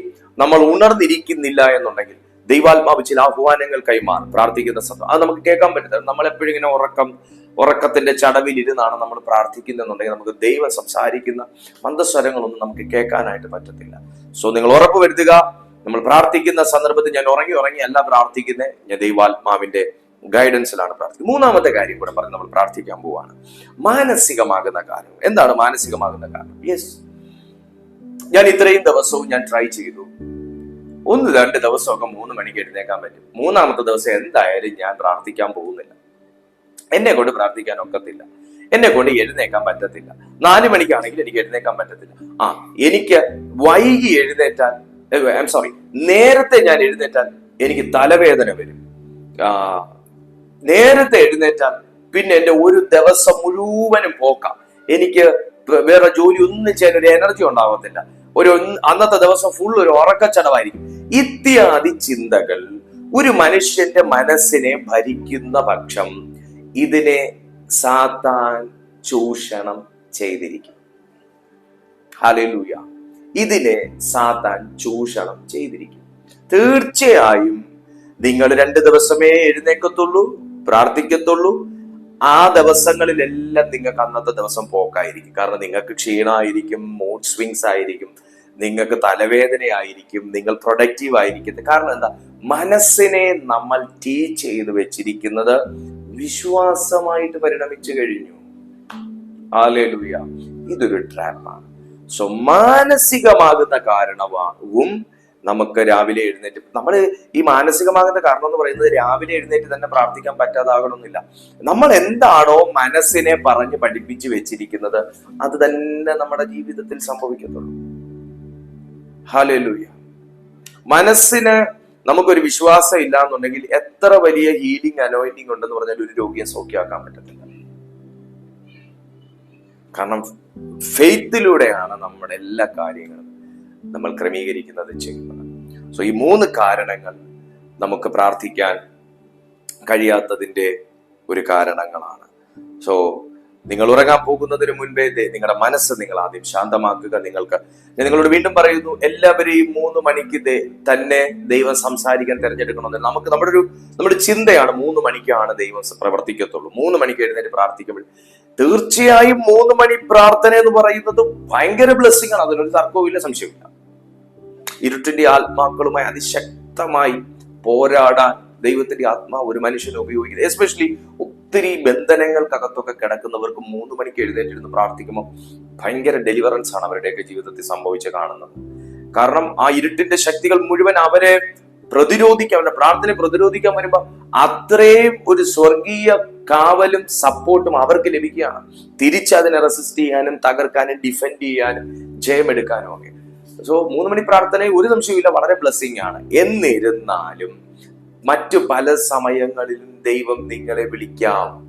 നമ്മൾ ഉണർന്നിരിക്കുന്നില്ല എന്നുണ്ടെങ്കിൽ ദൈവാത്മാവ് ചില ആഹ്വാനങ്ങൾ കൈമാറും പ്രാർത്ഥിക്കുന്ന സമയം. അത് നമുക്ക് കേൾക്കാൻ പറ്റില്ല നമ്മൾ എപ്പോഴും ഇങ്ങനെ ഉറക്കം ഉറക്കത്തിന്റെ ചടവിൽ ഇരുന്നാണ് നമ്മൾ പ്രാർത്ഥിക്കുന്നെന്നുണ്ടെങ്കിൽ നമുക്ക് ദൈവം സംസാരിക്കുന്ന മന്ദസ്വരങ്ങളൊന്നും നമുക്ക് കേൾക്കാനായിട്ട് പറ്റത്തില്ല. സോ നിങ്ങൾ ഉറപ്പ് വരുത്തുക. നമ്മൾ പ്രാർത്ഥിക്കുന്ന സന്ദർഭത്തിൽ ഞാൻ ഉറങ്ങി ഉറങ്ങി അല്ല പ്രാർത്ഥിക്കുന്നത് ഞാൻ ദൈവാത്മാവിന്റെ ഗൈഡൻസിലാണ് പ്രാർത്ഥിക്കുന്നത്. മൂന്നാമത്തെ കാര്യം കൂടെ പറഞ്ഞ് നമ്മൾ പ്രാർത്ഥിക്കാൻ പോവാണ്. മാനസികമാകുന്ന കാരണം എന്താണ് മാനസികമാകുന്ന കാരണം യെസ് ഞാൻ ഇത്രയും ദിവസവും ഞാൻ ട്രൈ ചെയ്തു. ഒന്ന് രണ്ട് ദിവസമൊക്കെ മൂന്ന് മണിക്ക് എഴുന്നേക്കാൻ പറ്റും. മൂന്നാമത്തെ ദിവസം എന്തായാലും ഞാൻ പ്രാർത്ഥിക്കാൻ പോകുന്നില്ല. എന്നെ കൊണ്ട് പ്രാർത്ഥിക്കാൻ ഒക്കത്തില്ല. എന്നെ കൊണ്ട് എഴുന്നേക്കാൻ പറ്റത്തില്ല. നാല് മണിക്കാണെങ്കിൽ എനിക്ക് എഴുന്നേക്കാൻ പറ്റത്തില്ല. ആ എനിക്ക് വൈകി എഴുന്നേറ്റാൽ ഐ സോറി നേരത്തെ ഞാൻ എഴുന്നേറ്റാൽ എനിക്ക് തലവേദന വരും. നേരത്തെ എഴുന്നേറ്റാൽ പിന്നെ എന്റെ ഒരു ദിവസം മുഴുവനും പോക്കാം. എനിക്ക് വേറെ ജോലി ഒന്നും ചെയ്യാൻ ഒരു എനർജി ഉണ്ടാവത്തില്ല. ഒരു അന്നത്തെ ദിവസം ഫുൾ ഒരു ഉറക്കച്ചടവായിരിക്കും. ഇത്യാദി ചിന്തകൾ ഒരു മനുഷ്യന്റെ മനസ്സിനെ ഭരിക്കുന്ന പക്ഷം ഇതിനെ സാത്താൻ ചൂഷണം ചെയ്തിരിക്കും ഹലലൂയ ഇതിനെ സാത്താൻ ചൂഷണം ചെയ്തിരിക്കും തീർച്ചയായും നിങ്ങൾ രണ്ട് ദിവസമേ എഴുന്നേക്കത്തുള്ളൂ പ്രാർത്ഥിക്കത്തുള്ളൂ. ആ ദിവസങ്ങളിലെല്ലാം നിങ്ങൾക്ക് അന്നത്തെ ദിവസം പോക്കായിരിക്കും. കാരണം നിങ്ങൾക്ക് ക്ഷീണമായിരിക്കും മൂഡ് സ്വിങ്സ് ആയിരിക്കും നിങ്ങൾക്ക് തലവേദനയായിരിക്കും നിങ്ങൾ പ്രൊഡക്റ്റീവ് ആയിരിക്കും. കാരണം എന്താ? മനസ്സിനെ നമ്മൾ ടീച്ച് ചെയ്ത് വെച്ചിരിക്കുന്നത് വിശ്വാസമായിട്ട് പരിണമിച്ചു കഴിഞ്ഞു. ആലേലുയ ഇതൊരു ട്രാപ്പാണ് സോ മാനസികമാകുന്ന കാരണവും നമുക്ക് രാവിലെ എഴുന്നേറ്റ് നമ്മൾ ഈ മാനസികമാകുന്ന കാരണം എന്ന് പറയുന്നത് രാവിലെ എഴുന്നേറ്റ് തന്നെ പ്രാർത്ഥിക്കാൻ പറ്റാതാകണമെന്നില്ല. നമ്മൾ എന്താണോ മനസ്സിനെ പറഞ്ഞ് പഠിപ്പിച്ച് വെച്ചിരിക്കുന്നത് അത് തന്നെ നമ്മുടെ ജീവിതത്തിൽ സംഭവിക്കത്തുള്ളൂ. ഹാലൂയ മനസ്സിന് നമുക്കൊരു വിശ്വാസം ഇല്ല എന്നുണ്ടെങ്കിൽ എത്ര വലിയ ഹീലിംഗ് അനോയിന്റിങ് ഉണ്ടെന്ന് പറഞ്ഞാൽ ഒരു രോഗിയെ സൗഖ്യമാക്കാൻ പറ്റത്തില്ല. കാരണം ഫെയ്ത്തിലൂടെയാണ് നമ്മുടെ എല്ലാ കാര്യങ്ങളും നമ്മൾ ക്രമീകരിക്കുന്നത് ചെയ്യുന്നത്. സോ ഈ മൂന്ന് കാരണങ്ങൾ നമുക്ക് പ്രാർത്ഥിക്കാൻ കഴിയാത്തതിന്റെ ഒരു കാരണങ്ങളാണ്. സോ നിങ്ങൾ ഉറങ്ങാൻ പോകുന്നതിന് മുൻപേ നിങ്ങളുടെ മനസ്സ് നിങ്ങൾ ആദ്യം ശാന്തമാക്കുക. നിങ്ങൾക്ക് ഞാൻ നിങ്ങളോട് വീണ്ടും പറയുന്നു എല്ലാവരെയും മൂന്ന് മണിക്ക് തന്നെ ദൈവം സംസാരിക്കാൻ തിരഞ്ഞെടുക്കണമെന്ന്. നമുക്ക് നമ്മുടെ ഒരു നമ്മുടെ ചിന്തയാണ് മൂന്ന് മണിക്കാണ് ദൈവം പ്രവർത്തിക്കത്തുള്ളൂ. മൂന്ന് മണിക്ക് എഴുന്നേറ്റ് പ്രാർത്ഥിക്കുമ്പോൾ തീർച്ചയായും മൂന്ന് മണി പ്രാർത്ഥന എന്ന് പറയുന്നത് ഭയങ്കര ബ്ലെസ്സിങ് ആണ്. അതിനൊരു തർക്കവും ഇല്ല സംശയമില്ല ഇരുട്ടിന്റെ ആത്മാക്കളുമായി അതിശക്തമായി പോരാടാൻ ദൈവത്തിന്റെ ആത്മാവ് ഒരു മനുഷ്യനെ ഉപയോഗിക്കുന്നത് എസ്പെഷ്യലി ഒത്തിരി ബന്ധനങ്ങൾക്കകത്തൊക്കെ കിടക്കുന്നവർക്ക് മൂന്ന് മണിക്ക് എഴുന്നേറ്റിരുന്ന് പ്രാർത്ഥിക്കുമ്പോൾ ഭയങ്കര ഡെലിവറൻസ് ആണ് അവരുടെയൊക്കെ ജീവിതത്തിൽ സംഭവിച്ച് കാണുന്നത്. കാരണം ആ ഇരുട്ടിന്റെ ശക്തികൾ മുഴുവൻ അവരെ പ്രതിരോധിക്കാൻ അവരുടെ പ്രാർത്ഥനയെ പ്രതിരോധിക്കാൻ വരുമ്പോൾ അത്രയും ഒരു സ്വർഗീയ കാവലും സപ്പോർട്ടും അവർക്ക് ലഭിക്കുകയാണ്. തിരിച്ചതിനെ റെസിസ്റ്റ് ചെയ്യാനും തകർക്കാനും ഡിഫെൻഡ് ചെയ്യാനും ജയമെടുക്കാനും ഒക്കെ. സോ മൂന്ന് മണി പ്രാർത്ഥന ഒരു സംശയമില്ല വളരെ ബ്ലെസ്സിങ് ആണ്. എന്നിരുന്നാലും മറ്റു പല സമയങ്ങളിലും ദൈവം നിങ്ങളെ വിളിക്കാം.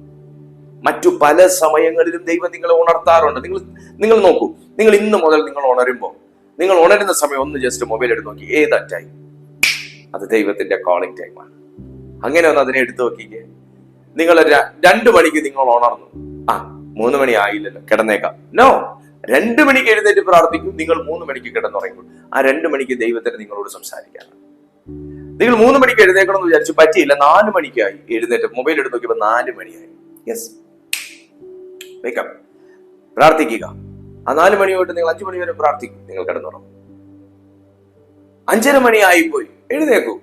മറ്റു പല സമയങ്ങളിലും ദൈവം നിങ്ങളെ ഉണർത്താറുണ്ട്. നിങ്ങൾ നിങ്ങൾ നോക്കൂ. നിങ്ങൾ ഇന്ന് മുതൽ നിങ്ങൾ ഉണരുമ്പോൾ നിങ്ങൾ ഉണരുന്ന സമയം ഒന്ന് ജസ്റ്റ് മൊബൈൽ എടുത്ത് നോക്കി. ഏതാ ടൈം അത് ദൈവത്തിന്റെ കോളിംഗ് ടൈമാണ് അങ്ങനെ ഒന്ന് അതിനെ എടുത്തു നോക്കിക്കേ. നിങ്ങൾ രണ്ടു മണിക്ക് നിങ്ങൾ ഉണർന്നു. ആ മൂന്ന് മണി ആയില്ലല്ലോ. കിടന്നേക്കാം. നോ രണ്ടു മണിക്ക് എഴുന്നേറ്റ് പ്രാർത്ഥിക്കും. നിങ്ങൾ മൂന്ന് മണിക്ക് കിടന്നുറങ്ങും. ആ രണ്ടു മണിക്ക് ദൈവത്തിന് നിങ്ങളോട് സംസാരിക്കാണ് നിങ്ങൾ മൂന്ന് മണിക്ക് എഴുന്നേക്കണം എന്ന് വിചാരിച്ചു പറ്റിയില്ല. നാല് മണിക്കായി. എഴുന്നേറ്റ് മൊബൈൽ എടുത്ത് നോക്കിയപ്പോൾ നാല് മണിയായി. യെസ് വെക്കാം പ്രാർത്ഥിക്കുക. ആ നാല് മണി തൊട്ട് നിങ്ങൾ അഞ്ചു മണി വരെ പ്രാർത്ഥിക്കും. നിങ്ങൾ കിടന്നുറങ്ങും. അഞ്ചര മണിയായി പോയി എഴുന്നേക്കൂ.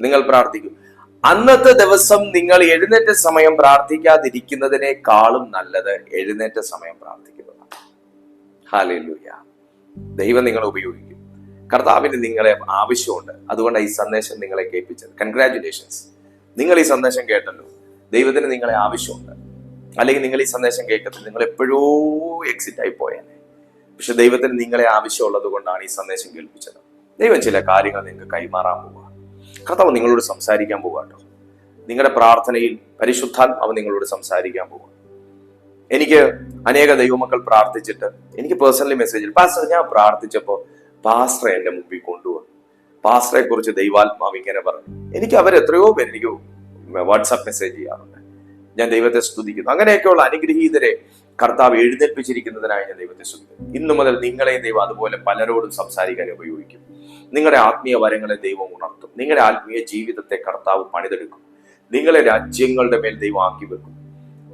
നിങ്ങൾ പ്രാർത്ഥിക്കും. അന്നത്തെ ദിവസം നിങ്ങൾ എഴുന്നേറ്റ സമയം പ്രാർത്ഥിക്കാതിരിക്കുന്നതിനേക്കാളും നല്ലത് എഴുന്നേറ്റ സമയം പ്രാർത്ഥിക്കുന്നതാണ് ഹാലയിലൂയ ദൈവം നിങ്ങളെ ഉപയോഗിക്കും. കർത്താവിന് നിങ്ങളെ ആവശ്യമുണ്ട്. അതുകൊണ്ടാണ് ഈ സന്ദേശം നിങ്ങളെ കേൾപ്പിച്ചത്. കൺഗ്രാറ്റുലേഷൻസ് നിങ്ങൾ ഈ സന്ദേശം കേട്ടല്ലോ. ദൈവത്തിന് നിങ്ങളെ ആവശ്യമുണ്ട്. അല്ലെങ്കിൽ നിങ്ങൾ ഈ സന്ദേശം കേൾക്കത്തില്ല നിങ്ങൾ എപ്പോഴോ എക്സിറ്റ് ആയി പോയേനെ. പക്ഷെ ദൈവത്തിന് നിങ്ങളെ ആവശ്യമുള്ളത് കൊണ്ടാണ് ഈ സന്ദേശം കേൾപ്പിച്ചത്. ദൈവം ചില കാര്യങ്ങൾ നിങ്ങൾക്ക് കൈമാറാൻ പോവുക കർത്താവ് നിങ്ങളോട് സംസാരിക്കാൻ പോവുക കേട്ടോ. നിങ്ങളുടെ പ്രാർത്ഥനയിൽ പരിശുദ്ധാത്മാവ് നിങ്ങളോട് സംസാരിക്കാൻ പോവുക എനിക്ക് അനേക ദൈവമക്കൾ പ്രാർത്ഥിച്ചിട്ട് എനിക്ക് പേഴ്സണലി മെസ്സേജിൽ പാസ്റ്റർ ഞാൻ പ്രാർത്ഥിച്ചപ്പോൾ പാസ്റ്ററെ എന്റെ മുമ്പിൽ കൊണ്ടുവന്നു. പാസ്റ്ററെ കുറിച്ച് ദൈവാത്മാവ് ഇങ്ങനെ പറഞ്ഞു. എനിക്ക് അവരെത്രയോ പേര് എനിക്ക് വാട്സാപ്പ് മെസ്സേജ് ചെയ്യാറുണ്ട്. ഞാൻ ദൈവത്തെ സ്തുതിക്കുന്നു. അങ്ങനെയൊക്കെയുള്ള അനുഗ്രഹീതരെ കർത്താവ് എഴുന്നേൽപ്പിച്ചിരിക്കുന്നതിനായി ഞാൻ ദൈവത്തെ സ്തുതിക്കുന്നു. ഇന്നു മുതൽ നിങ്ങളെ ദൈവം അതുപോലെ പലരോടും സംസാരിക്കാൻ ഉപയോഗിക്കും. നിങ്ങളുടെ ആത്മീയ വരങ്ങളെ ദൈവം ഉണർത്തും. നിങ്ങളുടെ ആത്മീയ ജീവിതത്തെ കർത്താവ് പണിതെടുക്കും. നിങ്ങളെ രാജ്യങ്ങളുടെ മേൽ ദൈവം ആക്കി വെക്കും.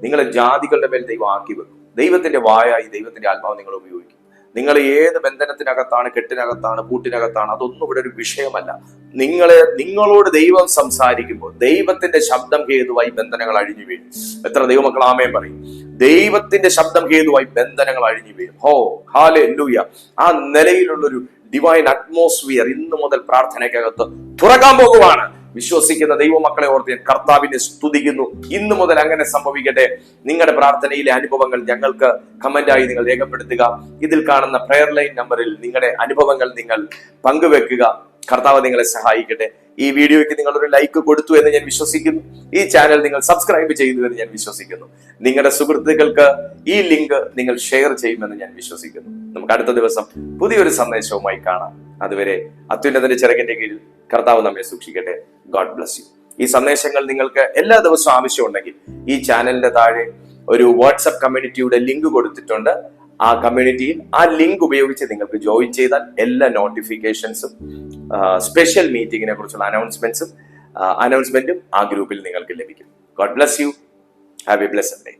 നിങ്ങളെ ജാതികളുടെ മേൽ ദൈവം ആക്കി വെക്കും. ദൈവത്തിന്റെ വായായി ദൈവത്തിന്റെ ആത്മാവ് നിങ്ങൾ ഉപയോഗിക്കും. നിങ്ങൾ ഏത് ബന്ധനത്തിനകത്താണ് കെട്ടിനകത്താണ് കൂട്ടിനകത്താണ് അതൊന്നും ഇവിടെ ഒരു വിഷയമല്ല. നിങ്ങളെ നിങ്ങളോട് ദൈവം സംസാരിക്കുമ്പോൾ ദൈവത്തിന്റെ ശബ്ദം ഹേതുവായി ബന്ധനങ്ങൾ അഴിഞ്ഞു വീഴും. എത്ര ദൈവമക്കൾ ആമയം പറയും? ദൈവത്തിന്റെ ശബ്ദം ഹേതുവായി ബന്ധനങ്ങൾ അഴിഞ്ഞു വീഴും. ഹോ ഹാലെ ലൂയ ആ നിലയിലുള്ളൊരു ഡിവൈൻ അറ്റ്മോസ്ഫിയർ ഇന്നു മുതൽ പ്രാർത്ഥനയ്ക്കകത്ത് തുറക്കാൻ പോകുവാണ്. വിശ്വസിക്കുന്ന ദൈവമക്കളെ ഓർത്ത് ഞാൻ കർത്താവിനെ സ്തുതിക്കുന്നു. ഇന്നു മുതൽ അങ്ങനെ സംഭവിക്കട്ടെ. നിങ്ങളുടെ പ്രാർത്ഥനയിലെ അനുഭവങ്ങൾ ഞങ്ങൾക്ക് കമന്റായി നിങ്ങൾ രേഖപ്പെടുത്തുക. ഇതിൽ കാണുന്ന പ്രെയർ ലൈൻ നമ്പറിൽ നിങ്ങളുടെ അനുഭവങ്ങൾ നിങ്ങൾ പങ്കുവെക്കുക. കർത്താവ് നിങ്ങളെ സഹായിക്കട്ടെ. ഈ വീഡിയോയ്ക്ക് നിങ്ങൾ ഒരു ലൈക്ക് കൊടുത്തു എന്ന് ഞാൻ വിശ്വസിക്കുന്നു. ഈ ചാനൽ നിങ്ങൾ സബ്സ്ക്രൈബ് ചെയ്തു എന്ന് ഞാൻ വിശ്വസിക്കുന്നു. നിങ്ങളുടെ സുഹൃത്തുക്കൾക്ക് ഈ ലിങ്ക് നിങ്ങൾ ഷെയർ ചെയ്യുമെന്ന് ഞാൻ വിശ്വസിക്കുന്നു. നമുക്ക് അടുത്ത ദിവസം പുതിയൊരു സന്ദേശവുമായി കാണാം. അതുവരെ അത്യുന്നതന്റെ ചിറകിന്റെ കീഴിൽ കർത്താവ് നമ്മെ സൂക്ഷിക്കട്ടെ. ഗോഡ് ബ്ലസ് യു ഈ സന്ദേശങ്ങൾ നിങ്ങൾക്ക് എല്ലാ ദിവസവും ആവശ്യമുണ്ടെങ്കിൽ ഈ ചാനലിന്റെ താഴെ ഒരു വാട്സപ്പ് കമ്മ്യൂണിറ്റിയുടെ ലിങ്ക് കൊടുത്തിട്ടുണ്ട്. ആ കമ്മ്യൂണിറ്റിയിൽ ആ ലിങ്ക് ഉപയോഗിച്ച് നിങ്ങൾക്ക് ജോയിൻ ചെയ്താൽ എല്ലാ നോട്ടിഫിക്കേഷൻസും സ്പെഷ്യൽ മീറ്റിങ്ങിനെ കുറിച്ചുള്ള അനൗൺസ്മെന്റ്സും അനൗൺസ്മെന്റും ആ ഗ്രൂപ്പിൽ നിങ്ങൾക്ക് ലഭിക്കും. God bless you have a bless day